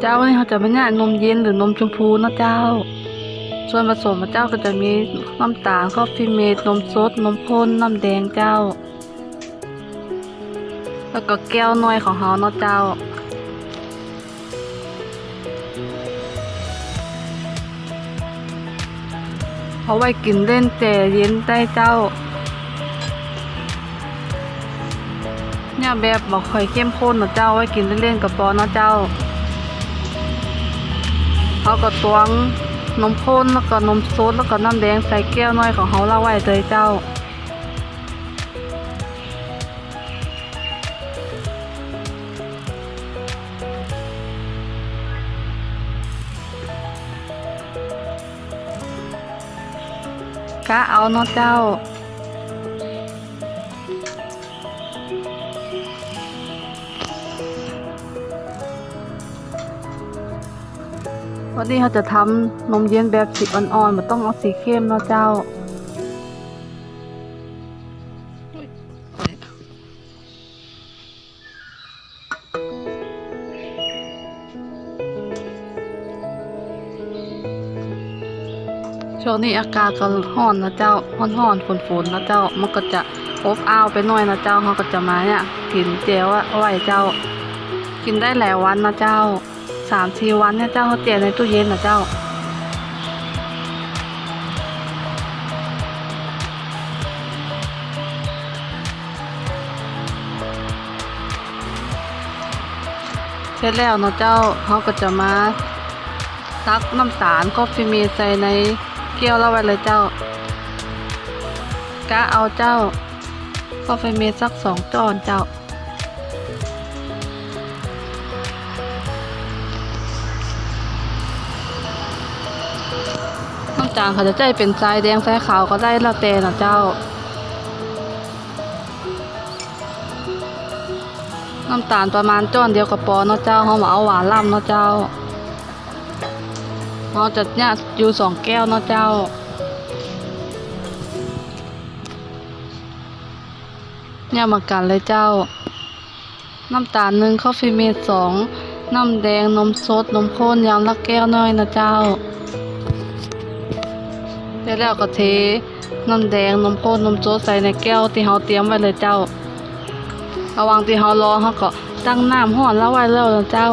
เจ้านี่เขาจะไม่เนี่ยนมเย็นหรือนมชมพูนะเจ้า ส่วนผสมของเจ้าก็จะมีน้ำตาลคอฟฟี่เมดนมสดนมข้นน้ำแดงเจ้า แล้วก็แก้วน้อยของเขาเนาะเจ้าเอาไว้กินเล่นแต่เย็นได้เจ้า เนี่ยแบบบอกคอยเข้มข้นเนาะเจ้าไว้กินเล่นๆกับปอเนาะเจ้า เขาก็ตวงนมข้นแล้วก็นมสดแล้วก็น้ำแดงใส่แก้วน้อยของเขาเล่าไว้เลยเจ้ากะเอาเนาะเจ้า วันนี้เขาจะทำนมเย็นแบบสีอ่อนๆมันต้องเอาสีเข้มเนาะเจ้าช่วงนี้อากาศก็ร้อนนะเจ้าร้อนร้อนฝนฝนๆนะเจ้ามันก็จะอบอ้าวไปหน่อยนะเจ้าเขาก็จะมาเนี่ยกินเจลเอาไว้เจ้า กินได้หลายวันนะเจ้า สามสี่วันเนี่ยเจ้าเขาเจในตู้เย็นนะเจ้า เสร็จแล้วเนาะเจ้าเขาก็จะมาตักน้ำตาลก็ฟิมีใส่ในเกี๊ยวแล้วไว้เลยเจ้ากะเอาเจ้าก็ฟิมีสักสองจอนเจ้า น้ำตาลเขาจะใจเป็นทรายแดงทรายขาวก็ได้แล้วแต่นะเจ้า น้ำตาลประมาณจ้อนเดียวกับปอเนาะเจ้าเขามาเอาหวานล่ำเนาะเจ้าเราจะเนี่ยอยู่สองแก้วเนาะเจ้าเนี่ยมากันเลยเจ้า น้ำตาลหนึ่งข้าวฟีเมดสองน้ำแดงนมสดนมข้นยำละแก้วน้อยนะเจ้า เสร็จแล้วก็เทน้ำแดงนมข้นนมสดใส่ในแก้วที่เราเตรียมไว้เลยเจ้าระวังที่เขารอเขาก็ตั้งน้ำห่อนแล้วไว้แล้วเจ้า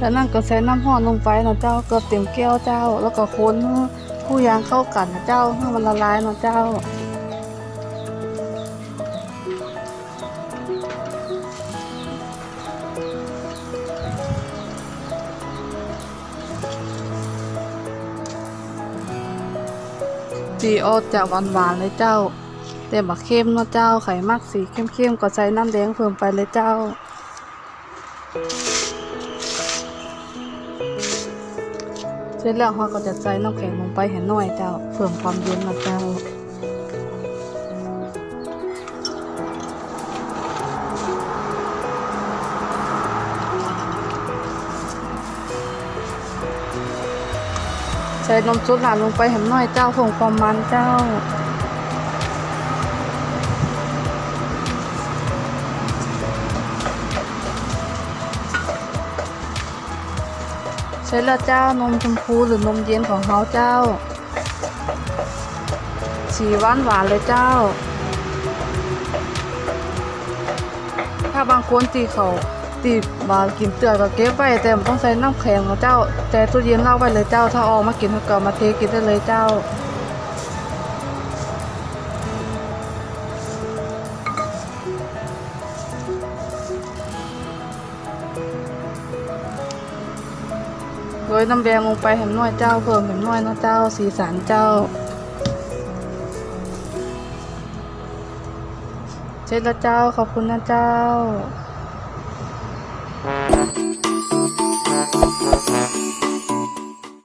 แล้วนั่นก็ใส่น้ำห้อนลงไปนะเจ้าเกือบเต็มแก้วเจ้า แล้วก็คนผู้ยางเข้ากันนะเจ้าให้มันละลายนะเจ้าจีออกจากหวานๆเลยเจ้า แต่บักเข้มเนาะเจ้าไข่มากสีเข้มๆก็ใส่น้ำแดงเพิ่มไปเลยเจ้า เสร็จแล้วเราก็จะใส่น้ำแข็งลงไปให้หน่อยเจ้าเพิ่มความเย็นนะเจ้าใส่นมสดหลานลงไปให้หน่อยเจ้าเพิ่มความมันเจ้า ใช้แล้วเจ้านมชมพูหรือนมเย็นของเขาเจ้า สีหวานหวานเลยเจ้า ถ้าบางคนตีเขาตีมากินเตือก็เก็บไว้แต่มต้องใส่น้ำแข็งของเจ้า แต่ตู้เย็นเล่าไว้เลยเจ้า ถ้าออกมากินเขาก็มาเทกินได้เลยเจ้า โรยน้ำแดงลงไปแหมน้อยเจ้าเพิ่มแหมน้อยนะเจ้าสีสันเจ้า เช็ดแล้เจ้าขอบคุณนะเจ้า Thank you.